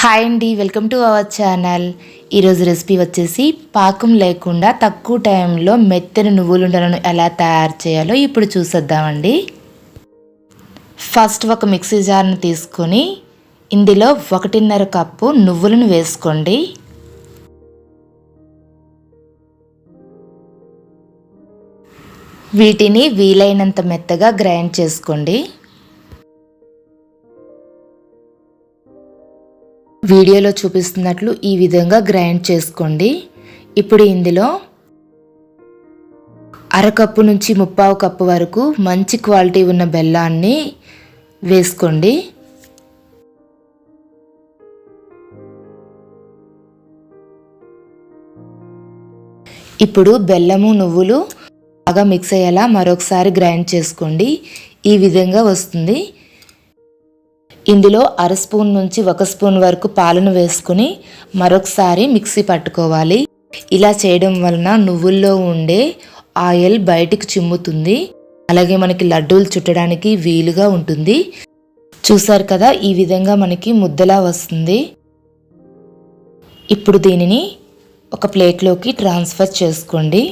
Hi అండి welcome to our channel. ఈరోజు recipe వచ్చేసి పాకం లేకుండా తక్కువ టైంలో మెత్తని నువ్వులుండలను ఎలా తయారు చేయాలో ఇప్పుడు చూసేద్దామండి. ఫస్ట్ ఒక మిక్సీ జార్ని తీసుకొని ఇందులో ఒకటిన్నర కప్పు నువ్వులను వేసుకోండి. వీటిని వీలైనంత మెత్తగా గ్రైండ్ చేసుకోండి. వీడియోలో చూపిస్తున్నట్లు ఈ విధంగా గ్రైండ్ చేసుకోండి. ఇప్పుడు ఇందులో అరకప్పు నుంచి ముప్పావు కప్పు వరకు మంచి క్వాలిటీ ఉన్న బెల్లాన్ని వేసుకోండి. ఇప్పుడు బెల్లము నువ్వులు బాగా మిక్స్ అయ్యేలా మరొకసారి గ్రైండ్ చేసుకోండి. ఈ విధంగా వస్తుంది. ఇందులో అర స్పూన్ నుంచి ఒక స్పూన్ వరకు పాలను వేసుకుని మరొకసారి మిక్సీ పట్టుకోవాలి. ఇలా చేయడం వలన నువ్వుల్లో ఉండే ఆయిల్ బయటికి చిమ్ముతుంది. అలాగే మనకి లడ్డూలు చుట్టడానికి వీలుగా ఉంటుంది. చూసారు కదా ఈ విధంగా మనకి ముద్దలా వస్తుంది. ఇప్పుడు దీనిని ఒక ప్లేట్లోకి ట్రాన్స్ఫర్ చేసుకోండి.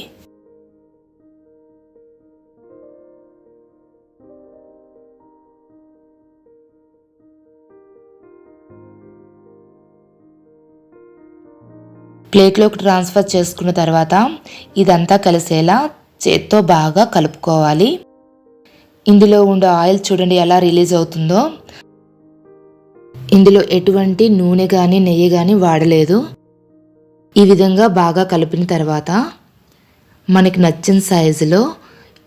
ప్లేట్లోకి ట్రాన్స్ఫర్ చేసుకున్న తర్వాత ఇదంతా కలిసేలా చేత్తో బాగా కలుపుకోవాలి. ఇందులో ఉండే ఆయిల్ చూడండి ఎలా రిలీజ్ అవుతుందో. ఇందులో ఎటువంటి నూనె కానీ నెయ్యి కానీ వాడలేదు. ఈ విధంగా బాగా కలిపిన తర్వాత మనకి నచ్చిన సైజులో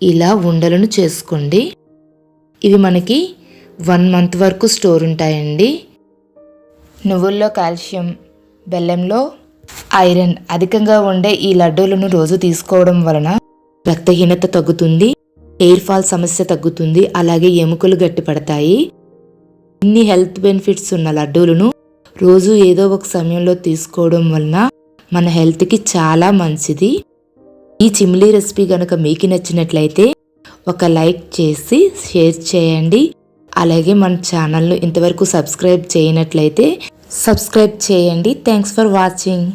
ఇలా ఉండలను చేసుకోండి. ఇవి మనకి వన్ మంత్ వరకు స్టోర్ ఉంటాయండి. నువ్వుల్లో కాల్షియం బెల్లంలో ఐరన్ అధికంగా ఉండే ఈ లడ్డూలను రోజు తీసుకోవడం వలన రక్తహీనత తగ్గుతుంది హెయిర్ ఫాల్ సమస్య తగ్గుతుంది అలాగే ఎముకలు గట్టిపడతాయి. ఇన్ని హెల్త్ బెనిఫిట్స్ ఉన్న లడ్డూలను రోజు ఏదో ఒక సమయంలో తీసుకోవడం వలన మన హెల్త్కి చాలా మంచిది. ఈ చిమ్లీ రెసిపీ కనుక మీకు నచ్చినట్లయితే ఒక లైక్ చేసి షేర్ చేయండి. అలాగే మన ఛానల్ను ఇంతవరకు సబ్స్క్రైబ్ చేయనట్లయితే సబ్స్క్రైబ్ చేయండి. Thanks for watching.